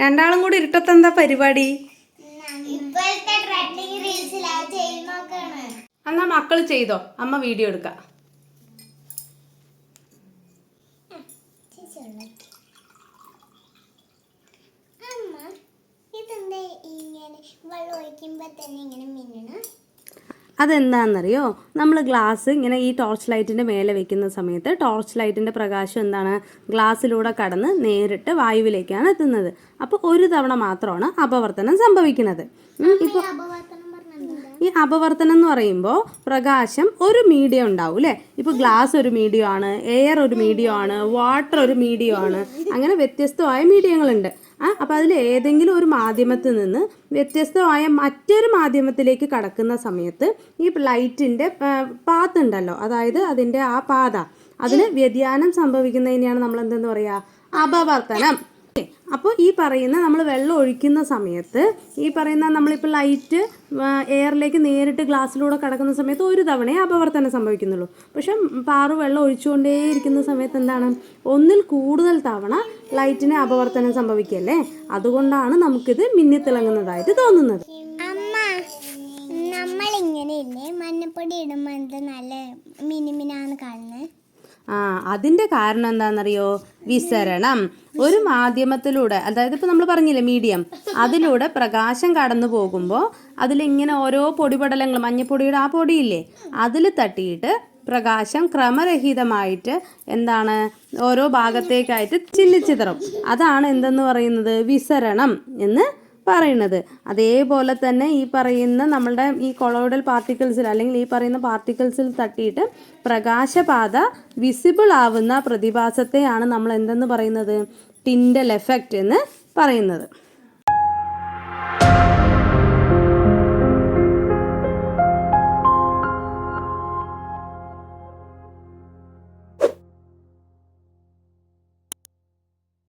രണ്ടാളും കൂടി പരിപാടി? അത് ചെയ്ത് നോക്കാണ്. എന്നാ മക്കൾ ചെയ്തോ. അമ്മ വീഡിയോ എടുക്ക. ഇങ്ങനെ വെള്ളം ഒഴിക്കുമ്പോ തന്നെ ഇങ്ങനെ മിന്നണ? അതെന്താണെന്നറിയോ? നമ്മൾ ഗ്ലാസ് ഇങ്ങനെ ഈ ടോർച്ച് ലൈറ്റിന്റെ മേലെ വെക്കുന്ന സമയത്ത് ടോർച്ച് ലൈറ്റിന്റെ പ്രകാശം എന്താണ്? ഗ്ലാസ്സിലൂടെ കടന്ന് നേരിട്ട് വായുവിലേക്കാണ് എത്തുന്നത്. അപ്പോൾ ഒരു തവണ മാത്രമാണ് അപവർത്തനം സംഭവിക്കുന്നത്. ഇപ്പോൾ ഈ അപവർത്തനം എന്ന് പറയുമ്പോൾ പ്രകാശം ഒരു മീഡിയം ഉണ്ടാവും അല്ലേ ഇപ്പോൾ ഗ്ലാസ് ഒരു മീഡിയം ആണ് എയർ ഒരു മീഡിയം ആണ് വാട്ടർ ഒരു മീഡിയം ആണ് അങ്ങനെ വ്യത്യസ്തമായ മീഡിയങ്ങളുണ്ട് ആ അപ്പോൾ അതിൽ ഏതെങ്കിലും ഒരു മാധ്യമത്തിൽ നിന്ന് വ്യത്യസ്തമായ മറ്റൊരു മാധ്യമത്തിലേക്ക് കടക്കുന്ന സമയത്ത് ഈ ലൈറ്റിന്റെ പാത്ത് ഉണ്ടല്ലോ അതായത് അതിന്റെ ആ പാത അതിന് വ്യതിയാനം സംഭവിക്കുന്നതിനെയാണ് നമ്മൾ എന്തെന്ന് പറയുക അപവർത്തനം. അപ്പോൾ ഈ പറയുന്ന നമ്മൾ വെള്ളം ഒഴിക്കുന്ന സമയത്ത് ഈ പറയുന്ന നമ്മളിപ്പോൾ ലൈറ്റ് എയറിലേക്ക് നേരിട്ട് ഗ്ലാസ്സിലൂടെ കടക്കുന്ന സമയത്ത് ഒരു തവണയേ അപവർത്തനം സംഭവിക്കുന്നുള്ളൂ. പക്ഷെ പാറു വെള്ളം ഒഴിച്ചുകൊണ്ടേയിരിക്കുന്ന സമയത്ത് എന്താണ്? ഒന്നിൽ കൂടുതൽ തവണ ലൈറ്റിന് അപവർത്തനം സംഭവിക്കല്ലേ? അതുകൊണ്ടാണ് നമുക്കിത് മിന്നിത്തിളങ്ങുന്നതായിട്ട് തോന്നുന്നത്. ഇങ്ങനെ ഇല്ലേ? മഞ്ഞപ്പൊടി ഇടുമ്പോൾ എന്ത് നല്ല ആ അതിന്റെ കാരണം എന്താണെന്നറിയോ? വിസരണം. ഒരു മാധ്യമത്തിലൂടെ അതായത് ഇപ്പോൾ നമ്മൾ പറഞ്ഞില്ലേ മീഡിയം അതിലൂടെ പ്രകാശം കടന്നു പോകുമ്പോൾ അതിലിങ്ങനെ ഓരോ പൊടിപടലങ്ങൾ മഞ്ഞപ്പൊടിയുടെ ആ പൊടിയില്ലേ അതിൽ തട്ടിയിട്ട് പ്രകാശം ക്രമരഹിതമായിട്ട് എന്താണ് ഓരോ ഭാഗത്തേക്കായിട്ട് ചിന്നിച്ചിതറും അതാണ് എന്തെന്ന് പറയുന്നത്? വിസരണം എന്ന് പറയുന്നത് അതേപോലെ തന്നെ ഈ പറയുന്ന നമ്മളുടെ ഈ കൊളോയിഡൽ പാർട്ടിക്കിൾസിൽ അല്ലെങ്കിൽ ഈ പറയുന്ന പാർട്ടിക്കിൾസിൽ തട്ടിയിട്ട് പ്രകാശപാത വിസിബിൾ ആവുന്ന പ്രതിഭാസത്തെയാണ് നമ്മൾ എന്തെന്ന് പറയുന്നത്? ടിൻഡൽ എഫക്റ്റ് എന്ന് പറയുന്നത്.